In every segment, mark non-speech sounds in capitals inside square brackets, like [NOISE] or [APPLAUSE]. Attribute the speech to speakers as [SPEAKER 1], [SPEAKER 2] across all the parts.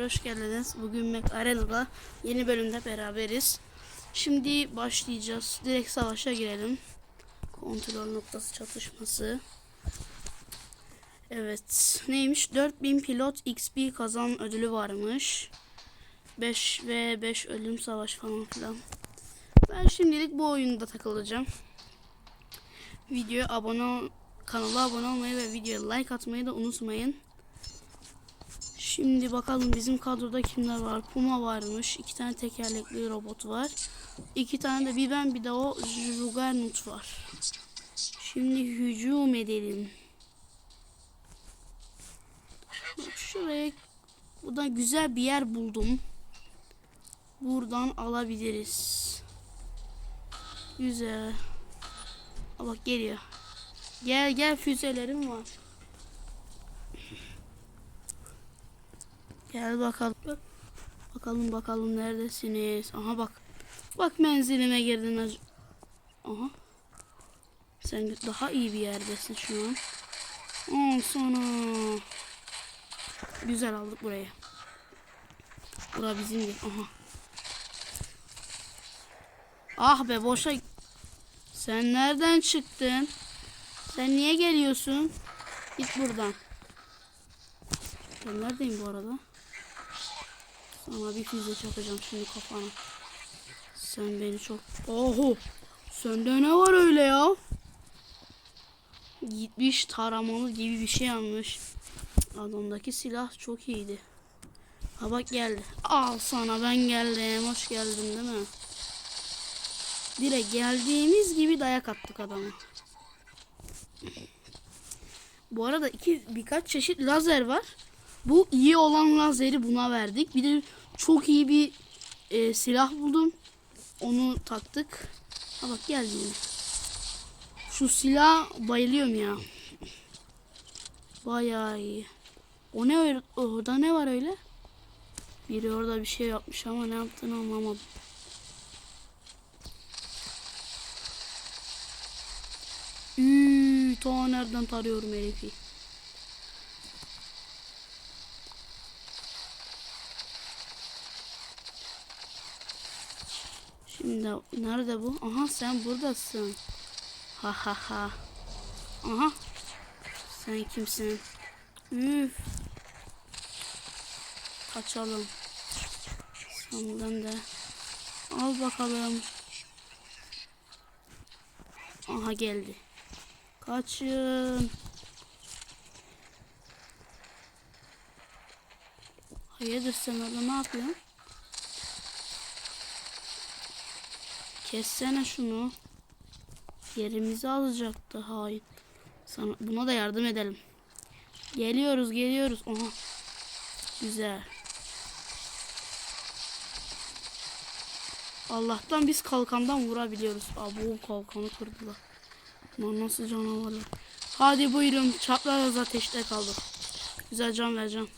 [SPEAKER 1] Hoş geldiniz. Bugün Mac Arena'da yeni bölümde beraberiz. Şimdi başlayacağız. Direkt savaşa girelim. Kontrol noktası çatışması. Evet. Neymiş? 4000 pilot XP kazan ödülü varmış. 5 ve 5 ölüm savaş falan filan. Ben şimdilik bu oyunda takılacağım. Videoya abone kanala abone olmayı ve videoya like atmayı da unutmayın. Şimdi bakalım bizim kadroda kimler var? Puma varmış. iki tane tekerlekli robot var. İki tane de bir ben bir de o Juggernaut var. Şimdi hücum edelim. Şuraya burada güzel bir yer buldum. Buradan alabiliriz. Güzel. Bak geliyor. Gel gel füzelerim var. Gel bakalım. Bakalım bakalım neredesiniz? Aha bak. Bak menzilime girdin. Aha. Sen daha iyi bir yerdesin şu an. Aa sana. Güzel aldık burayı. Bura bizimdi. Aha. Ah be boşa. Sen nereden çıktın? Sen niye geliyorsun? Git buradan. Ben neredeyim bu arada? Sana bir füze çakacağım şimdi kafana. Sen beni çok... Oho! Sende ne var öyle ya? Gitmiş taramalı gibi bir şey almış. Adamdaki silah çok iyiydi. Ha bak geldi. Al sana ben geldim. Hoş geldin değil mi? Direkt geldiğimiz gibi dayak attık adama. Bu arada iki birkaç çeşit lazer var. Bu iyi olan lazeri buna verdik. Bir de çok iyi bir e, silah buldum. Onu taktık. Ha bak geldi. Şu silah bayılıyorum ya. Bayağı iyi. O ne? Orada ne var öyle? Biri orada bir şey yapmış ama ne yaptığını anlamadım. Üü, ta nereden tarıyorum herifi. Şimdi nerede bu? Aha sen buradasın. Ha ha ha. Aha. Sen kimsin? Üf. Kaçalım. Senden de. Al bakalım. Aha geldi. Kaçın. Hayırdır sen orada ne yapıyorsun? Kessene şunu. Yerimizi alacaktı hain. Sana, buna da yardım edelim. Geliyoruz geliyoruz. Aha. Güzel. Allah'tan biz kalkandan vurabiliyoruz. Aa, bu kalkanı kırdılar. Lan nasıl canavarlar. Hadi buyurun. Çapraz ateşte kaldık. Güzel can vereceğim.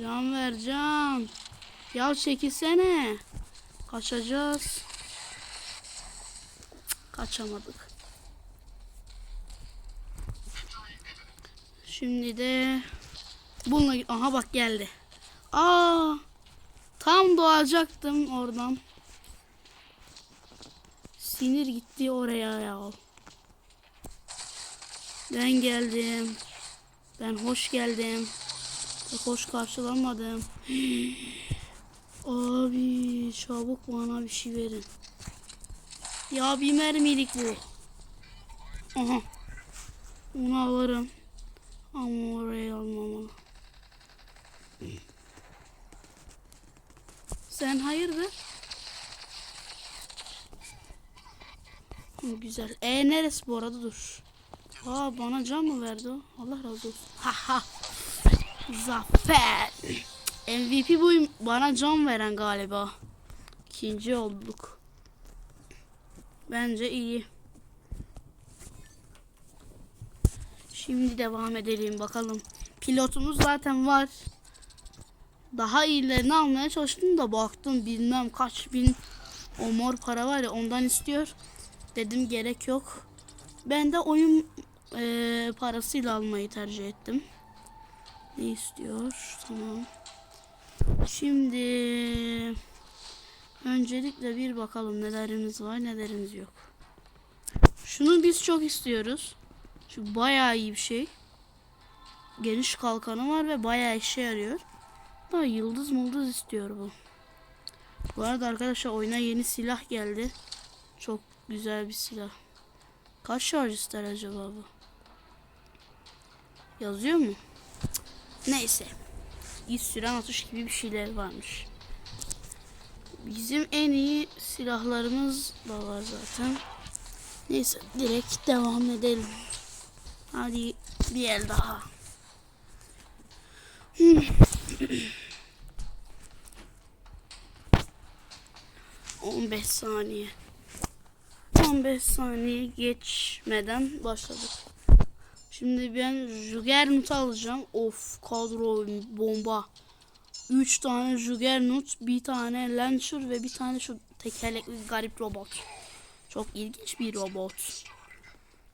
[SPEAKER 1] Can ver can. Ya çekilsene. Kaçacağız. Kaçamadık. Şimdi de bununla aha bak geldi. Aa! Tam doğacaktım oradan. Sinir gitti oraya ya. Ben geldim. Ben hoş geldim. Pek hoş karşılanmadım. [GASPS] Abi çabuk bana bir şey verin. Ya bir mermilik bu. Aha. Onu alırım. Ama oraya almamalı. Sen hayırdır? Güzel. E neresi bu arada dur. Aa bana can mı verdi o? Allah razı olsun. Ha ha. Zafer. MVP bu bana can veren galiba. İkinci olduk. Bence iyi. Şimdi devam edelim bakalım. Pilotumuz zaten var. Daha iyilerini almaya çalıştım da baktım bilmem kaç bin o mor para var ya ondan istiyor. Dedim gerek yok. Ben de oyun eee, parasıyla almayı tercih ettim. Ne istiyor? Tamam. Şimdi öncelikle bir bakalım nelerimiz var nelerimiz yok. Şunu biz çok istiyoruz. Çünkü bayağı iyi bir şey. Geniş kalkanı var ve bayağı işe yarıyor. Da yıldız mıldız istiyor bu. Bu arada arkadaşlar oyuna yeni silah geldi. Çok güzel bir silah. Kaç şarj ister acaba bu? Yazıyor mu? Neyse. İz süren atış gibi bir şeyler varmış. Bizim en iyi silahlarımız da var zaten. Neyse direkt devam edelim. Hadi bir el daha. [CLEARS THROAT] 15 saniye. 15 saniye geçmeden başladık. Şimdi ben Juggernaut alacağım. Of kadro bomba. 3 tane Juggernaut, bir tane Launcher ve bir tane şu tekerlekli garip robot. Çok ilginç bir robot.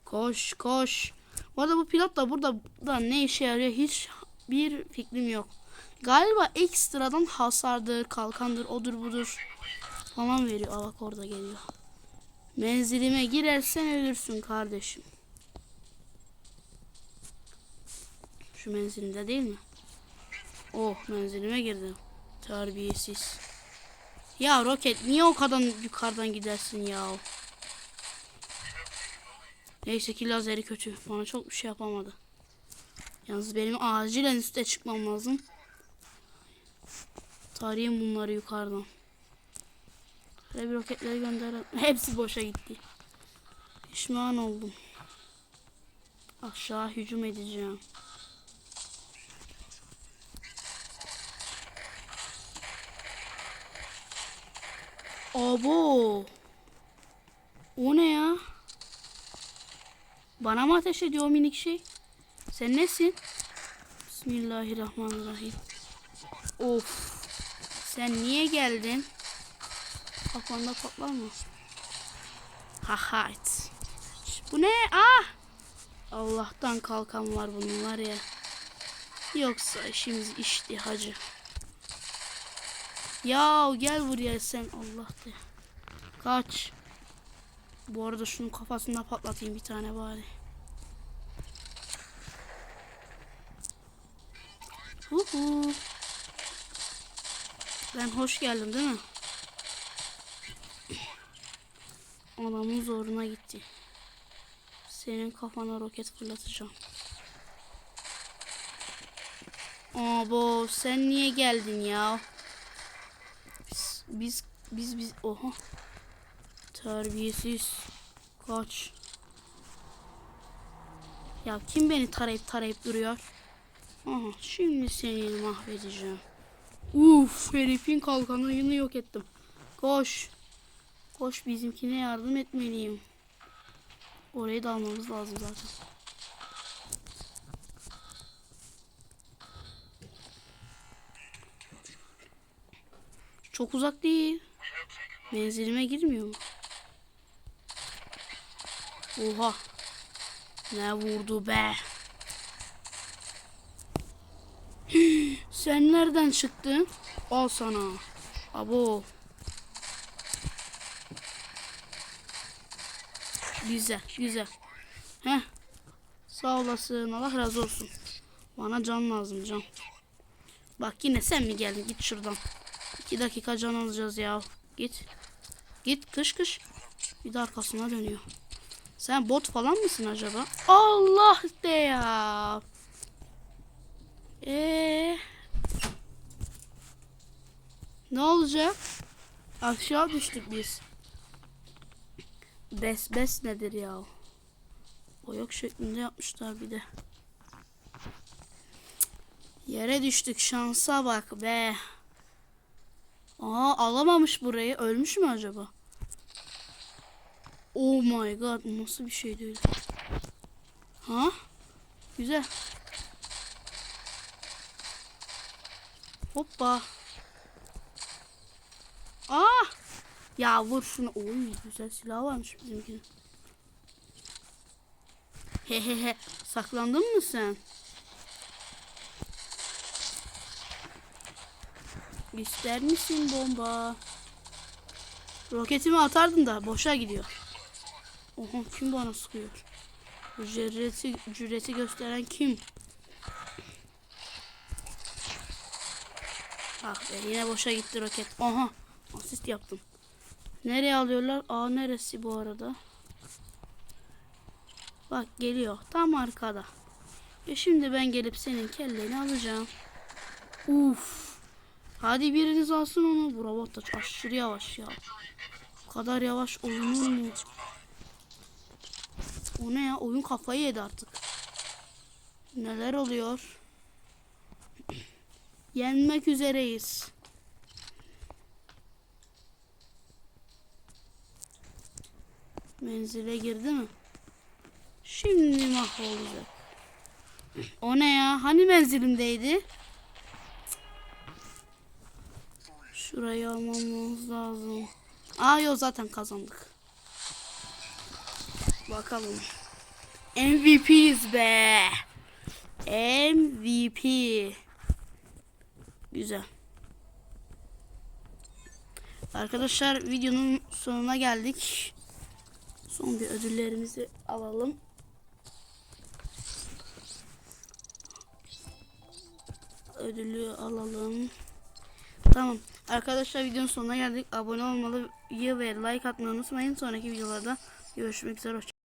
[SPEAKER 1] Koş koş. Bu arada bu pilot da burada da ne işe yarıyor hiç bir fikrim yok. Galiba ekstradan hasardır, kalkandır, odur budur falan veriyor. Aa bak orada geliyor. Menzilime girersen ölürsün kardeşim. Şu menzilimde değil mi? Oh menzilime girdim. Terbiyesiz. Ya roket niye o kadar yukarıdan gidersin ya? Neyse ki lazeri kötü. Bana çok bir şey yapamadı. Yalnız benim acilen üste çıkmam lazım. Tarayayım bunları yukarıdan. Şöyle bir roketleri gönderelim. [LAUGHS] Hepsi boşa gitti. Pişman oldum. Aşağı hücum edeceğim. Abo. O ne ya? Bana mı ateş ediyor o minik şey? Sen nesin? Bismillahirrahmanirrahim. Of. Sen niye geldin? Kafanda patlar mı? Hahayt. Bu ne? Ah! Allah'tan kalkan var bunun var ya. Yoksa işimiz işti hacı. Ya gel buraya sen Allah de. Kaç. Bu arada şunun kafasına patlatayım bir tane bari. Huhu. Ben hoş geldim değil mi? Adamın zoruna gitti. Senin kafana roket fırlatacağım. Abo sen niye geldin ya? Biz biz biz, oha. Terbiyesiz. Kaç. Ya kim beni tarayıp tarayıp duruyor? Aha şimdi seni mahvedeceğim. Uf herifin kalkanını yok ettim. Koş. Koş bizimkine yardım etmeliyim. Orayı da almamız lazım zaten. Çok uzak değil. Menzilime girmiyor mu? Oha. Ne vurdu be? Sen nereden çıktın? Al sana. Abo. Güzel, güzel. Heh. Sağ olasın. Allah razı olsun. Bana can lazım can. Bak yine sen mi geldin? Git şuradan. İki dakika can alacağız ya. Git. Git kış kış. Bir de arkasına dönüyor. Sen bot falan mısın acaba? Allah de ya. Ee, ne olacak? Aşağı düştük biz. Bes bes nedir ya? Boyak şeklinde yapmışlar bir de. Yere düştük şansa bak be. Aa alamamış burayı. Ölmüş mü acaba? Oh my god nasıl bir şeydi öyle? Ha? Güzel. Hoppa. Ah! Ya vur şunu. Oy güzel silah varmış bizimkinin. Hehehe. Saklandın mı sen? İster misin bomba? Roketimi atardın da boşa gidiyor. Oha kim bana sıkıyor? Cüreti, cüreti gösteren kim? Ah be yine boşa gitti roket. Aha asist yaptım. Nereye alıyorlar? Aa neresi bu arada? Bak geliyor. Tam arkada. E şimdi ben gelip senin kelleni alacağım. Uf. Hadi biriniz alsın onu. Bu robot da aşırı yavaş ya. Bu kadar yavaş olunur mu? O ne ya? Oyun kafayı yedi artık. Neler oluyor? [CLEARS THROAT] Yenmek üzereyiz. Menzile girdi mi? Şimdi mahvolacak. [CLEARS THROAT] O ne ya? Hani menzilimdeydi? Şurayı almamız lazım. Aa yok zaten kazandık. Bakalım. MVP'yiz be. MVP. Güzel. Arkadaşlar videonun sonuna geldik. Son bir ödüllerimizi alalım. Ödülü alalım. Tamam. Arkadaşlar videonun sonuna geldik. Abone olmayı ve like atmayı unutmayın. Sonraki videolarda görüşmek üzere. Hoşça